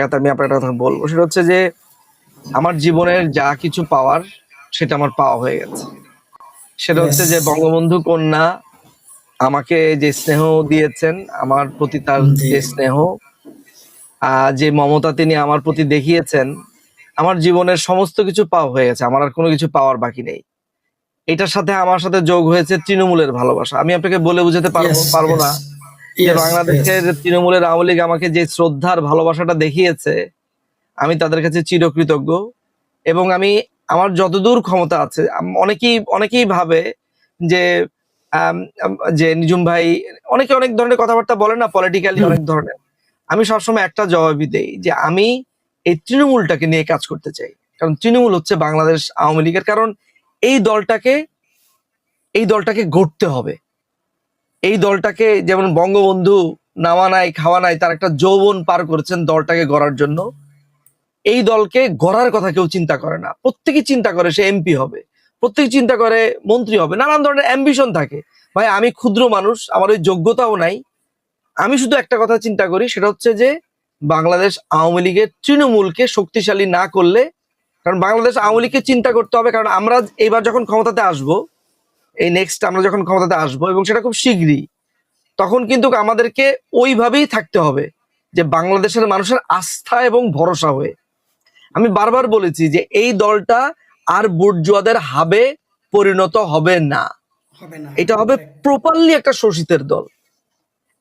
আমি আপনার কথা বলব। সেটা হচ্ছে যে আমার জীবনের যা কিছু পাওয়ার সেটা আমার পাওয়া হয়ে গেছে। সেটা হচ্ছে যে বঙ্গবন্ধু কন্যা আমাকে যে স্নেহ দিয়েছেন আমার প্রতি তার যে স্নেহ আহ, যে মমতা তিনি আমার প্রতি দেখিয়েছেন আমার জীবনের সমস্ত কিছু পাওয়া হয়ে গেছে। আমার আর কোনো কিছু পাওয়ার বাকি নেই। এটার সাথে আমার সাথে যোগ হয়েছে তৃণমূলের ভালোবাসা। আমি আপনাকে বলে বুঝাতে পারব পারব না। যে বাংলাদেশের তৃণমূলের আওয়ামী লীগ আমাকে যে শ্রদ্ধার ভালোবাসাটা দেখিয়েছে আমি তাদের কাছে চিরকৃতজ্ঞ। এবং আমি আমার যতদূর ক্ষমতা আছে অনেকেই অনেকেই ভাবে যে যে নিজুম ভাই অনেকে অনেক ধরনের কথাবার্তা বলে না পলিটিক্যালি অনেক ধরনের। আমি সবসময় একটা জবাবই দেই যে আমি এই তৃণমূলটাকে নিয়ে কাজ করতে চাই। কারণ তৃণমূল হচ্ছে বাংলাদেশ আওয়ামী লীগের। কারণ এই দলটাকে এই দলটাকে গড়তে হবে। এই দলটাকে যেমন বঙ্গবন্ধু নামা নাই, খাওয়া নাই, তার একটা যৌবন পার করেছেন দলটাকে গড়ার জন্য। এই দলকে গড়ার কথা কেউ চিন্তা করে না। প্রত্যেকে চিন্তা করে সে এমপি হবে। প্রত্যেকে চিন্তা করে মন্ত্রী হবে। নানান ধরনের অ্যাম্বিশন থাকে। ভাই, আমি ক্ষুদ্র মানুষ, আমার ওই যোগ্যতাও নাই। আমি শুধু একটা কথা চিন্তা করি, সেটা হচ্ছে যে বাংলাদেশ আওয়ামী লীগের তৃণমূলকে শক্তিশালী না করলে, কারণ বাংলাদেশ আওয়ামী লীগকে চিন্তা করতে হবে, কারণ আমরা এবার যখন ক্ষমতাতে আসব এই নেক্সট আমরা যখন ক্ষমতাতে আসব এবং সেটা খুব শীঘ্রই তখন কিন্তু আমাদেরকে ওইভাবেই থাকতে হবে যে বাংলাদেশের মানুষের আস্থা এবং ভরসা হয়ে। আমি বারবার বলেছি যে এই দলটা আর বুর্জুয়াদের হাবে পরিণত হবে না। এটা হবে প্রপারলি একটা শোষিতের দল।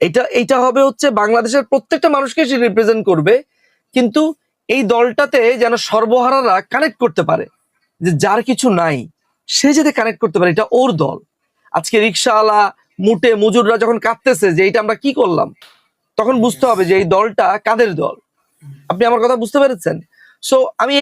এটা এটা হবে হচ্ছে বাংলাদেশের প্রত্যেকটা মানুষকে সে রিপ্রেজেন্ট করবে কিন্তু এই দলটাতে যেন সর্বহারারা কানেক্ট করতে পারে যে যার কিছু নাই। সে যাতে কানেক্ট করতে পারে, এটা ওর দল। আজকে রিক্সাওয়ালা মুটে মজুররা যখন কাঁদতেছে যে এটা আমরা কি করলাম, তখন বুঝতে হবে যে এই দলটা কাদের দল। আপনি আমার কথা বুঝতে পেরেছেন? সো আমি